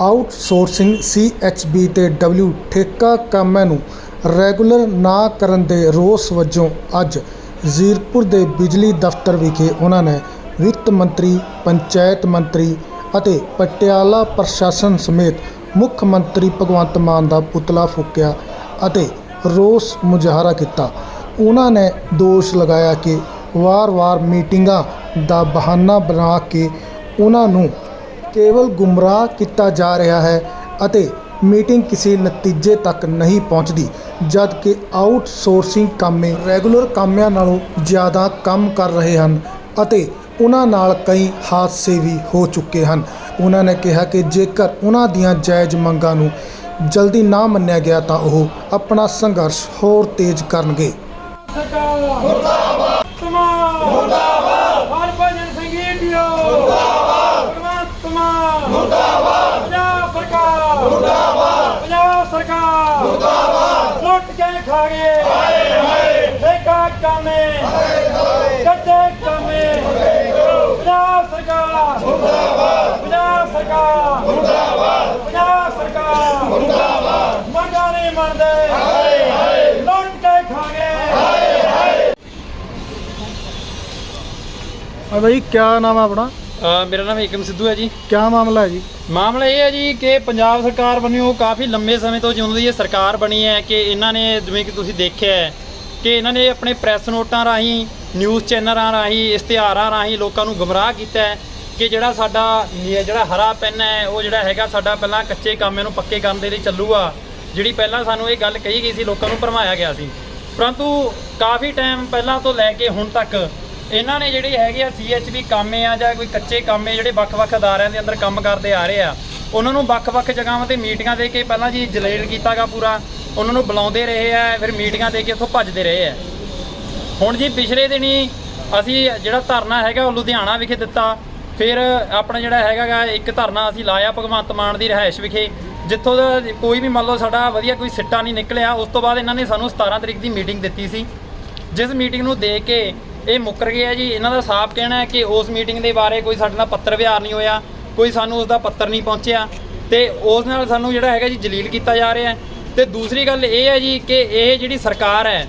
Outsourcing ਸੀਐਚਬੀ ਤੇ W ਠੇਕਾ ਕਾਮਿਆਂ ਨੂੰ ਰੈਗੂਲਰ ਨਾ ਕਰਨ ਦੇ ਰੋਸ ਵਜੋਂ ਅੱਜ ਜ਼ੀਰਪੁਰ ਦੇ ਬਿਜਲੀ ਦਫ਼ਤਰ ਵਿਖੇ ਉਹਨਾਂ ਨੇ ਵਿੱਤ ਮੰਤਰੀ, ਪੰਚਾਇਤ ਮੰਤਰੀ ਅਤੇ ਪਟਿਆਲਾ ਪ੍ਰਸ਼ਾਸਨ ਸਮੇਤ ਮੁੱਖ ਮੰਤਰੀ ਭਗਵੰਤ ਮਾਨ ਦਾ ਪੁਤਲਾ ਫੂਕਿਆ ਅਤੇ ਰੋਸ ਮੁਜ਼ਾਹਰਾ ਕੀਤਾ। ਉਹਨਾਂ ਨੇ ਦੋਸ਼ ਲਗਾਇਆ ਕਿ ਵਾਰ-ਵਾਰ ਮੀਟਿੰਗਾਂ ਦਾ ਬਹਾਨਾ ਬਣਾ ਕੇ ਉਹਨਾਂ ਨੂੰ ਕੇਵਲ ਗੁੰਮਰਾਹ ਕੀਤਾ ਜਾ ਰਿਹਾ ਹੈ ਅਤੇ ਮੀਟਿੰਗ ਕਿਸੇ ਨਤੀਜੇ ਤੱਕ ਨਹੀਂ ਪਹੁੰਚਦੀ, ਜਦ ਕਿ ਆਊਟਸੋਰਸਿੰਗ ਕਾਮੇ ਰੈਗੂਲਰ ਕਾਮਿਆਂ ਨਾਲੋਂ ਜ਼ਿਆਦਾ ਕੰਮ ਕਰ ਰਹੇ ਹਨ ਅਤੇ ਉਹਨਾਂ ਨਾਲ ਕਈ ਹਾਦਸੇ ਵੀ ਹੋ ਚੁੱਕੇ ਹਨ। ਉਹਨਾਂ ਨੇ ਕਿਹਾ ਕਿ ਜੇਕਰ ਉਹਨਾਂ ਦੀਆਂ ਜਾਇਜ਼ ਮੰਗਾਂ ਨੂੰ ਜਲਦੀ ਨਾ ਮੰਨਿਆ ਗਿਆ ਤਾਂ ਉਹ ਆਪਣਾ ਸੰਘਰਸ਼ ਹੋਰ ਤੇਜ਼ ਕਰਨਗੇ। ਮੁਰਦਾਬਾਦ ਹਰਭਜਨ ਸੰਗੀਤਿਓ ਮੁਰਦਾਬਾਦ ਭਗਵੰਤ ਮਾਨ ਮੁਰਦਾਬਾਦ ਪੰਜਾਬ ਸਰਕਾਰ ਮੁਰਦਾਬਾਦ ਪੰਜਾਬ ਸਰਕਾਰ ਮੁਰਦਾਬਾਦ। ਲੁੱਟ ਕੇ ਖਾ ਗਏ ਹਾਏ ਹਾਏ। ਠੇਕਾ ਕਾਮੇ। ਹਾਏ ਹਾਏ। ਕੱਟੇ ਕਾਮੇ। ਪੰਜਾਬ ਸਰਕਾਰ। ਮੁਰਦਾਬਾਦ। ਪੰਜਾਬ ਸਰਕਾਰ। ਮੁਰਦਾਬਾਦ। ਪੰਜਾਬ ਸਰਕਾਰ। ਮੁਰਦਾਬਾਦ। ਮੰਗਾਂ ਨਹੀਂ ਮੰਨਦੇ। ਹਾਏ ਹਾਏ। ਲੁੱਟ ਕੇ ਖਾ ਗਏ ਆ ਭਾਈ ਕੀ ਨਾਮ ਹੈ ਆਪਣਾ? ਮੇਰਾ ਨਾਮ ਏਕਮ ਸਿੱਧੂ ਹੈ ਜੀ। ਕੀ ਮਾਮਲਾ ਹੈ ਜੀ? ਮਾਮਲਾ ਇਹ ਹੈ ਜੀ ਕਿ ਪੰਜਾਬ ਸਰਕਾਰ ਵੱਲੋਂ ਕਾਫੀ ਲੰਮੇ ਸਮੇਂ ਤੋਂ ਜਿਉਂ ਦੀ ਇਹ ਸਰਕਾਰ ਬਣੀ ਹੈ ਕਿ ਇਹਨਾਂ ਨੇ ਜਿਵੇਂ ਕਿ ਤੁਸੀਂ ਦੇਖਿਆ ਹੈ ਕਿ ਇਹਨਾਂ ਨੇ ਆਪਣੇ ਪ੍ਰੈਸ ਨੋਟਾਂ ਰਾਹੀਂ ਨਿਊਜ਼ ਚੈਨਲਾਂ ਰਾਹੀਂ ਇਸ਼ਤਿਹਾਰਾਂ ਰਾਹੀਂ ਲੋਕਾਂ ਨੂੰ ਗੁੰਮਰਾਹ ਕੀਤਾ ਹੈ ਕਿ ਜਿਹੜਾ ਸਾਡਾ ਜਿਹੜਾ ਹਰਾ ਪੈਨ ਹੈ ਉਹ ਜਿਹੜਾ ਹੈਗਾ ਸਾਡਾ ਪਹਿਲਾਂ ਕੱਚੇ ਕਾਮੇ ਨੂੰ ਪੱਕੇ ਕਰਨ ਦੇ ਲਈ ਚੱਲੂਗਾ ਜਿਹੜੀ ਪਹਿਲਾਂ ਸਾਨੂੰ ਇਹ ਗੱਲ ਕਹੀ ਗਈ ਸੀ ਲੋਕਾਂ ਨੂੰ ਭਰਮਾਇਆ ਗਿਆ ਸੀ। ਪਰੰਤੂ ਕਾਫੀ ਟਾਈਮ ਪਹਿਲਾਂ ਤੋਂ ਲੈ ਕੇ ਹੁਣ ਤੱਕ ਇਹਨਾਂ ਨੇ ਜਿਹੜੇ ਹੈਗੇ ਆ ਸੀਐਚਬੀ ਕਾਮੇ ਆ ਜਾਂ ਕੋਈ ਕੱਚੇ ਕਾਮੇ ਜਿਹੜੇ ਵੱਖ-ਵੱਖ ਅਦਾਰਿਆਂ ਦੇ ਅੰਦਰ ਕੰਮ ਕਰਦੇ ਆ ਰਹੇ ਆ, ਉਹਨਾਂ ਨੂੰ ਵੱਖ-ਵੱਖ ਜਗ੍ਹਾਵਾਂ ਤੇ ਮੀਟਿੰਗਾਂ ਦੇ ਕੇ ਪਹਿਲਾਂ ਜੀ ਜਲੇਲ ਕੀਤਾਗਾ ਪੂਰਾ, ਉਹਨਾਂ ਨੂੰ ਬੁਲਾਉਂਦੇ ਰਹੇ ਆ, ਫਿਰ ਮੀਟਿੰਗਾਂ ਦੇ ਕੇ ਉੱਥੋਂ ਭੱਜਦੇ ਰਹੇ ਆ। ਹੁਣ ਜੀ ਪਿਛਲੇ ਦਿਨੀ ਅਸੀਂ ਜਿਹੜਾ ਧਰਨਾ ਹੈਗਾ ਉਹ ਲੁਧਿਆਣਾ ਵਿਖੇ ਦਿੱਤਾ, ਫਿਰ ਆਪਣਾ ਜਿਹੜਾ ਹੈਗਾ ਗਾ ਇੱਕ ਧਰਨਾ ਅਸੀਂ ਲਾਇਆ ਭਗਵੰਤ ਮਾਨ ਦੀ ਰਿਹਾਇਸ਼ ਵਿਖੇ, ਜਿੱਥੋਂ ਦਾ ਕੋਈ ਵੀ ਮੰਨ ਲਓ ਸਾਡਾ ਵਧੀਆ ਕੋਈ ਸਿੱਟਾ ਨਹੀਂ ਨਿਕਲਿਆ, ਉਸ ਤੋਂ ਬਾਅਦ ਇਹਨਾਂ ਨੇ ਸਾਨੂੰ 17 ਤਰੀਕ ਦੀ ਮੀਟਿੰਗ ਦਿੱਤੀ ਸੀ। ਜਿਸ ਮੀਟਿੰਗ ਨੂੰ ਦੇ ਕੇ ਇਹ ਮੁੱਕਰ ਗਿਆ ਜੀ। ਇਹਨਾਂ ਦਾ ਸਾਫ਼ ਕਹਿਣਾ ਹੈ ਕਿ ਉਸ ਮੀਟਿੰਗ ਦੇ ਬਾਰੇ ਕੋਈ ਸਾਡੇ ਨਾਲ ਪੱਤਰ ਵਿਹਾਰ ਨਹੀਂ ਹੋਇਆ, ਕੋਈ ਸਾਨੂੰ ਉਸ ਦਾ ਪੱਤਰ ਨਹੀਂ ਪਹੁੰਚਿਆ ਤੇ ਉਸ ਨਾਲ ਸਾਨੂੰ ਜਿਹੜਾ ਹੈਗਾ ਜੀ ਜਲੀਲ ਕੀਤਾ ਜਾ ਰਿਹਾ ਹੈ। ਤੇ ਦੂਸਰੀ ਗੱਲ ਇਹ ਹੈ ਜੀ ਕਿ ਇਹ ਜਿਹੜੀ ਸਰਕਾਰ ਹੈ,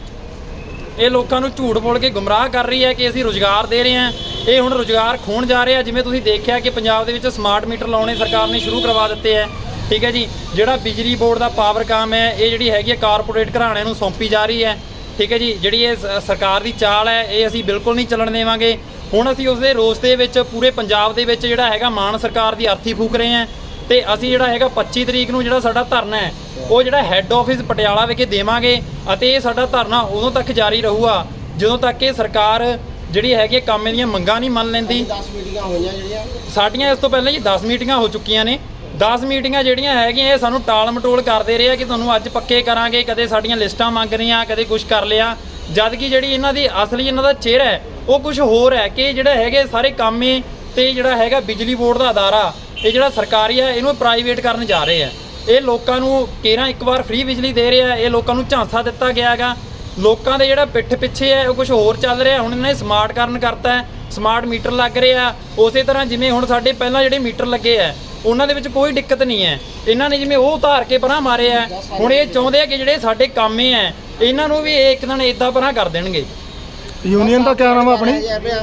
ਇਹ ਲੋਕਾਂ ਨੂੰ ਝੂਠ ਬੋਲ ਕੇ ਗੁੰਮਰਾਹ ਕਰ ਰਹੀ ਹੈ ਕਿ ਅਸੀਂ ਰੋਜ਼ਗਾਰ ਦੇ ਰਹੇ ਹਾਂ। ਇਹ ਹੁਣ ਰੋਜ਼ਗਾਰ ਖੋਣ ਜਾ ਰਿਹਾ, ਜਿਵੇਂ ਤੁਸੀਂ ਦੇਖਿਆ ਕਿ ਪੰਜਾਬ ਦੇ ਵਿੱਚ ਸਮਾਰਟ ਮੀਟਰ ਲਾਉਣੇ ਸਰਕਾਰ ਨੇ ਸ਼ੁਰੂ ਕਰਵਾ ਦਿੱਤੇ ਹੈ। ਠੀਕ ਹੈ ਜੀ। ਜਿਹੜਾ ਬਿਜਲੀ ਬੋਰਡ ਦਾ ਪਾਵਰ ਕਾਮ ਹੈ, ਇਹ ਜਿਹੜੀ ਹੈਗੀ ਹੈ ਕਾਰਪੋਰੇਟ ਘਰਾਣਿਆਂ ਨੂੰ ਸੌਂਪੀ ਜਾ ਰਹੀ ਹੈ। ਠੀਕ ਹੈ ਜੀ ਜਿਹੜੀ ਇਹ ਸਰਕਾਰ ਦੀ ਚਾਲ ਹੈ ਇਹ ਅਸੀਂ ਬਿਲਕੁਲ ਨਹੀਂ ਚੱਲਣ ਦੇਵਾਂਗੇ। ਹੁਣ ਅਸੀਂ ਉਸ ਦੇ ਰੋਸ ਦੇ ਵਿੱਚ ਪੂਰੇ ਪੰਜਾਬ ਦੇ ਵਿੱਚ ਜਿਹੜਾ ਹੈਗਾ ਮਾਨ ਸਰਕਾਰ ਦੀ ਅਰਥੀ ਫੂਕ ਰਹੇ ਹਾਂ ਤੇ ਅਸੀਂ ਜਿਹੜਾ ਹੈਗਾ 25 ਤਰੀਕ ਨੂੰ ਜਿਹੜਾ ਸਾਡਾ ਧਰਨਾ ਹੈ ਉਹ ਜਿਹੜਾ ਹੈੱਡ ਆਫਿਸ ਪਟਿਆਲਾ ਵਿਖੇ ਦੇਵਾਂਗੇ ਅਤੇ ਇਹ ਸਾਡਾ ਧਰਨਾ ਉਦੋਂ ਤੱਕ ਜਾਰੀ ਰਹੂਗਾ ਜਦੋਂ ਤੱਕ ਇਹ ਸਰਕਾਰ ਜਿਹੜੀ ਹੈਗੀ ਕਾਮੇ ਦੀਆਂ ਮੰਗਾਂ ਨਹੀਂ ਮੰਨ ਲੈਂਦੀ। 10 ਮੀਟਿੰਗਾਂ ਹੋਈਆਂ ਜਿਹੜੀਆਂ। ਸਾਡੀਆਂ ਇਸ ਤੋਂ ਪਹਿਲਾਂ ਜੀ 10 ਮੀਟਿੰਗਾਂ ਹੋ ਚੁੱਕੀਆਂ ਨੇ। 10 ਮੀਟਿੰਗਾਂ ਜਿਹੜੀਆਂ ਹੈਗੀਆਂ, ਇਹ ਸਾਨੂੰ ਟਾਲ ਮਟੋਲ ਕਰਦੇ ਰਹੇ ਆ ਕਿ ਤੁਹਾਨੂੰ ਅੱਜ ਪੱਕੇ ਕਰਾਂਗੇ, ਕਦੇ ਸਾਡੀਆਂ ਲਿਸਟਾਂ ਮੰਗ ਰਹੀਆਂ, ਕਦੇ ਕੁਝ ਕਰ ਲਿਆ। ਜਦ ਕਿ ਜਿਹੜੀ ਇਹਨਾਂ ਦੀ ਅਸਲੀ ਇਹਨਾਂ ਦਾ ਚਿਹਰਾ ਹੈ, ਉਹ ਕੁਝ ਹੋਰ ਹੈ ਕਿ ਜਿਹੜਾ ਹੈਗੇ ਸਾਰੇ ਕਾਮੇ ਤੇ ਜਿਹੜਾ ਹੈਗਾ ਬਿਜਲੀ ਬੋਰਡ ਦਾ ਅਦਾਰਾ, ਇਹ ਜਿਹੜਾ ਸਰਕਾਰੀ ਹੈ, ਇਹਨੂੰ ਪ੍ਰਾਈਵੇਟ ਕਰਨ ਜਾ ਰਹੇ ਆ। ਇਹ ਲੋਕਾਂ ਨੂੰ ਕੇਰਾਂ ਇੱਕ ਵਾਰ ਫ੍ਰੀ ਬਿਜਲੀ ਦੇ ਰਿਹਾ, ਇਹ ਲੋਕਾਂ ਨੂੰ ਝਾਂਸਾ ਦਿੱਤਾ ਗਿਆ ਹੈਗਾ। ਲੋਕਾਂ ਦੇ ਜਿਹੜਾ ਪਿੱਠ ਪਿੱਛੇ ਹੈ, ਉਹ ਕੁਝ ਹੋਰ ਚੱਲ ਰਿਹਾ, ਹੁਣ ਇਹਨਾਂ ਨੇ ਸਮਾਰਟ ਕਰਨ ਕਰਤਾ ਹੈ ਸਮਾਰਟ ਮੀਟਰ ਲੱਗ ਰਹੇ। ਆ ਉਸੇ ਤਰ੍ਹਾਂ ਜਿਵੇਂ ਹੁਣ ਸਾਡੇ ਪਹਿਲਾਂ ਜਿਹੜੇ ਮੀਟਰ ਲੱਗੇ ਆ ਉਹਨਾਂ ਦੇ ਵਿੱਚ ਕੋਈ ਦਿੱਕਤ ਨਹੀਂ ਹੈ। ਇਹਨਾਂ ਨੇ ਜਿਵੇਂ ਉਹ ਉਤਾਰ ਕੇ ਪਰਾਂ ਮਾਰੇ ਆ ਹੁਣ ਇਹ ਚਾਹੁੰਦੇ ਆ ਕਿ ਜਿਹੜੇ ਸਾਡੇ ਕਾਮੇ ਆ ਇਹਨਾਂ ਨੂੰ ਵੀ ਇੱਕ ਦਿਨ ਇਦਾਂ ਪਰਾਂ ਕਰ ਦੇਣਗੇ। ਯੂਨੀਅਨ ਦਾ ਕੀ ਨਾਮ ਹੈ ਆਪਣੀ?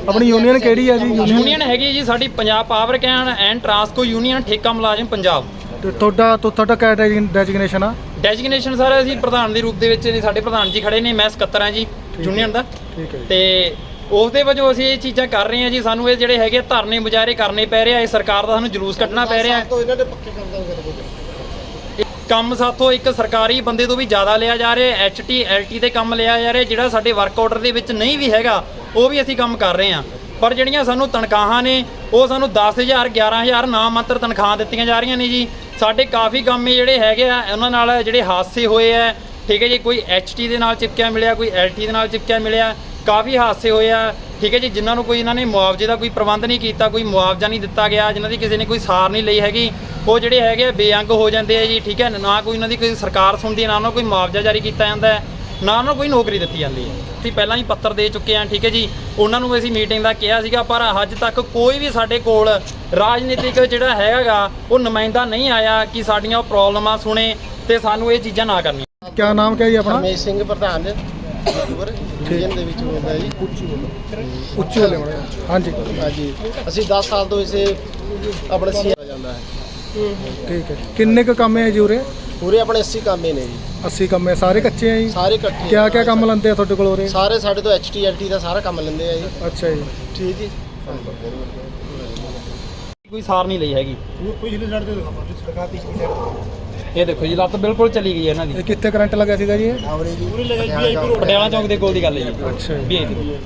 ਆਪਣੀ ਯੂਨੀਅਨ ਕਿਹੜੀ ਹੈ ਜੀ? ਯੂਨੀਅਨ ਹੈਗੀ ਜੀ ਸਾਡੀ Punjab power can and Transco union ਠੇਕਾ ਮੁਲਾਜ਼ਮ ਪੰਜਾਬ। ਤੇ ਤੁਹਾਡਾ ਤੁਹਾਡਾ ਕਿਆ ਡੈਜਿਗਨੇਸ਼ਨ ਆ? ਡੈਜਿਗਨੇਸ਼ਨ ਸਰ ਅਸੀਂ ਪ੍ਰਧਾਨ ਦੇ ਰੂਪ ਦੇ ਵਿੱਚ ਨੇ ਸਾਡੇ ਪ੍ਰਧਾਨ ਜੀ ਖੜੇ ਨੇ ਮੈਂ ਸਕੱਤਰ ਹਾਂ ਜੀ ਯੂਨੀਅਨ ਦਾ। ਠੀਕ ਹੈ ਜੀ। ਤੇ ਉਸ ਦੇ ਵਜੋਂ ਅਸੀਂ ਇਹ ਚੀਜ਼ਾਂ ਕਰ ਰਹੇ ਹਾਂ ਜੀ ਸਾਨੂੰ ਇਹ ਜਿਹੜੇ ਹੈਗੇ ਧਰਨੇ ਮੁਜ਼ਾਹਰੇ ਕਰਨੇ ਪੈ ਰਹੇ ਇਹ ਸਰਕਾਰ ਦਾ ਸਾਨੂੰ ਜਲੂਸ ਕੱਢਣਾ ਪੈ ਰਿਹਾ। ਤੋਂ ਇਹਨਾਂ ਦੇ ਪੱਕੇ ਕਰਦਾ ਕਰ ਕੋਈ ਇਹ ਕੰਮ ਸਾਥੋਂ ਇੱਕ ਸਰਕਾਰੀ ਬੰਦੇ ਤੋਂ ਵੀ ਜ਼ਿਆਦਾ ਲਿਆ ਜਾ ਰਿਹਾ ਐਚਟੀ ਐਲਟੀ ਦੇ ਕੰਮ ਲਿਆ ਜਾ ਰਿਹਾ ਜਿਹੜਾ ਸਾਡੇ ਵਰਕ ਆਰਡਰ ਦੇ ਵਿੱਚ ਨਹੀਂ ਵੀ ਹੈਗਾ ਉਹ ਵੀ ਅਸੀਂ ਕੰਮ ਕਰ ਰਹੇ ਹਾਂ। ਪਰ ਜਿਹੜੀਆਂ ਸਾਨੂੰ ਤਨਖਾਹਾਂ ਨੇ ਉਹ ਸਾਨੂੰ 10000 11000 ਨਾਮ ਮਾਤਰ ਤਨਖਾਹ ਦਿੱਤੀਆਂ ਜਾ ਰਹੀਆਂ ਨੇ ਜੀ। ਸਾਡੇ ਕਾਫੀ ਕੰਮ ਜਿਹੜੇ ਹੈਗੇ ਆ ਉਹਨਾਂ ਨਾਲ ਜਿਹੜੇ ਹਾਦਸੇ ਹੋਏ ਆ ਠੀਕ ਹੈ ਜੀ ਕੋਈ ਐਚਟੀ ਦੇ ਨਾਲ ਚਿਪਕਿਆ ਮਿਲਿਆ ਕੋਈ ਐਲਟੀ ਦੇ ਨਾਲ ਚਿਪਕਿਆ ਮਿਲਿਆ ਕਾਫੀ ਹਾਦਸੇ ਹੋਏ ਆ। ਠੀਕ ਹੈ ਜੀ ਜਿਨ੍ਹਾਂ ਨੂੰ ਕੋਈ ਇਹਨਾਂ ਨੇ ਮੁਆਵਜ਼ੇ ਦਾ ਕੋਈ ਪ੍ਰਬੰਧ ਨਹੀਂ ਕੀਤਾ ਕੋਈ ਮੁਆਵਜ਼ਾ ਨਹੀਂ ਦਿੱਤਾ ਗਿਆ ਜਿਨ੍ਹਾਂ ਦੀ ਕਿਸੇ ਨੇ ਕੋਈ ਸਾਰ ਨਹੀਂ ਲਈ ਹੈਗੀ ਉਹ ਜਿਹੜੇ ਹੈਗੇ ਆ ਬੇਅੰਗ ਹੋ ਜਾਂਦੇ ਆ ਜੀ ਠੀਕ ਹੈ ਨਾ ਕੋਈ ਉਹਨਾਂ ਦੀ ਕੋਈ ਸਰਕਾਰ ਸੁਣਦੀ ਹੈ, ਨਾ ਉਹਨਾਂ ਨੂੰ ਕੋਈ ਮੁਆਵਜ਼ਾ ਜਾਰੀ ਕੀਤਾ ਜਾਂਦਾ ਹੈ ਨਾ ਉਹਨਾਂ ਨੂੰ ਕੋਈ ਨੌਕਰੀ ਦਿੱਤੀ ਜਾਂਦੀ ਹੈ। ਅਸੀਂ ਪਹਿਲਾਂ ਹੀ ਪੱਤਰ ਦੇ ਚੁੱਕੇ ਹਾਂ ਠੀਕ ਹੈ ਜੀ ਉਹਨਾਂ ਨੂੰ ਅਸੀਂ ਮੀਟਿੰਗ ਦਾ ਕਿਹਾ ਸੀਗਾ ਪਰ ਅੱਜ ਤੱਕ ਕੋਈ ਵੀ ਸਾਡੇ ਕੋਲ ਰਾਜਨੀਤਿਕ ਜਿਹੜਾ ਹੈਗਾਗਾ ਉਹ ਨੁਮਾਇੰਦਾ ਨਹੀਂ ਆਇਆ ਕਿ ਸਾਡੀਆਂ ਪ੍ਰੋਬਲਮਾਂ ਸੁਣੇ ਤੇ ਸਾਨੂੰ ਇਹ ਚੀਜ਼ਾਂ ਨਾ ਕਰਨੀਆਂ। ਕਿਆ ਨਾਮ ਕਿਆ ਜੀ ਆਪਣਾ? ਰਮੇਸ਼ ਸਿੰਘ ਪ੍ਰਧਾਨ। ਯੂਟਿਊਬਰ ਡਿਵੀਜ਼ਨ ਦੇ ਵਿੱਚ ਹੁੰਦਾ ਜੀ। ਉੱਚੀ ਬੋਲੇ ਮਾੜਾ ਜਿਹਾ। ਹਾਂਜੀ। ਹਾਂਜੀ। ਅਸੀਂ 10 ਸਾਲ ਤੋਂ ਇਸੇ ਆਪਣੇ ਸੀ ਜਾਂਦਾ ਹੈ। ਠੀਕ ਹੈ ਕਿੰਨੇ ਕੁ ਕੰਮ ਹੈ ਜੀ ਉਰੇ? ਪੂਰੇ ਆਪਣੇ 80 ਕਾਮੇ ਨੇ ਜੀ। 80 ਕੰਮ ਹੈ ਸਾਰੇ ਕੱਚੇ ਆ ਜੀ? ਸਾਰੇ ਇਕੱਠੇ ਕਿਆ ਕਿਆ ਕੰਮ ਲੰਦੇ ਆ ਤੁਹਾਡੇ ਕੋਲ ਉਰੇ? ਸਾਰੇ ਸਾਡੇ ਤੋਂ ਐਚਟੀਐਲਟੀ ਦਾ ਸਾਰਾ ਕੰਮ ਲੈਂਦੇ ਆ ਜੀ। ਅੱਛਾ ਜੀ। ਠੀਕ ਜੀ। ਕੋਈ ਸਾਰ ਨਹੀਂ ਲਈ ਹੈਗੀ। ਇਹ ਦੇਖੋ ਜੀ ਲੱਤ ਬਿਲਕੁਲ ਚਲੀ ਗਈ ਹੈ ਇਹਨਾਂ ਦੀ। ਇਹ ਕਿੱਥੇ ਕਰੰਟ ਲੱਗਿਆ ਸੀਗਾ ਜੀ ਇਹ? ਪਟਿਆਲਾ ਚੌਂਕ ਦੇ ਕੋਲ ਦੀ ਗੱਲ ਹੈ ਜੀ। ਅੱਛਾ ਜੀ। ਵੀ ਬਿਜਲੀ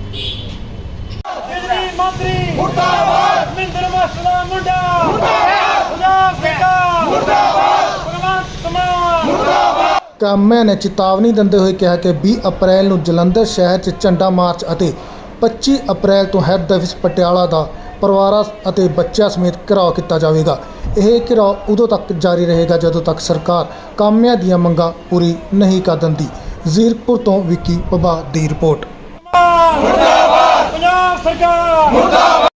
ਮੰਤਰੀ ਮੁਰਦਾਬਾਦ। ਮਿੰਦਰ ਮਸਲਾ ਮੁੰਡਾ। ਮੁਰਦਾਬਾਦ। ਪੰਜਾਬ ਸਰਕਾਰ। ਮੁਰਦਾਬਾਦ। ਭਗਵੰਤ ਮਾਨ। ਕਾਮਿਆਂ ਨੇ ਚੇਤਾਵਨੀ ਦਿੰਦੇ ਹੋਏ ਕਿਹਾ ਕਿ 20 ਅਪ੍ਰੈਲ ਨੂੰ ਜਲੰਧਰ ਸ਼ਹਿਰ 'ਚ ਝੰਡਾ ਮਾਰਚ ਅਤੇ 25 ਅਪ੍ਰੈਲ ਤੋਂ ਹੈੱਡ ਆਫਿਸ ਪਟਿਆਲਾ ਦਾ ਪਰਿਵਾਰਾਂ ਅਤੇ ਬੱਚਿਆਂ ਸਮੇਤ ਘਿਰਾਓ ਕੀਤਾ ਜਾਵੇਗਾ। ਇਹ ਘਿਰਾਓ ਉਦੋਂ ਤੱਕ ਜਾਰੀ ਰਹੇਗਾ ਜਦੋਂ ਤੱਕ ਸਰਕਾਰ ਕਾਮਿਆਂ ਦੀਆਂ ਮੰਗਾਂ ਪੂਰੀ ਨਹੀਂ ਕਰ ਦਿੰਦੀ। ਜ਼ੀਰਕਪੁਰ ਤੋਂ ਵਿੱਕੀ ਪਬਾ ਦੀ ਰਿਪੋਰਟ। ਮੁਰਦਾਬਾਦ! ਪੰਜਾਬ ਸਰਕਾਰ! ਮੁਰਦਾਬਾਦ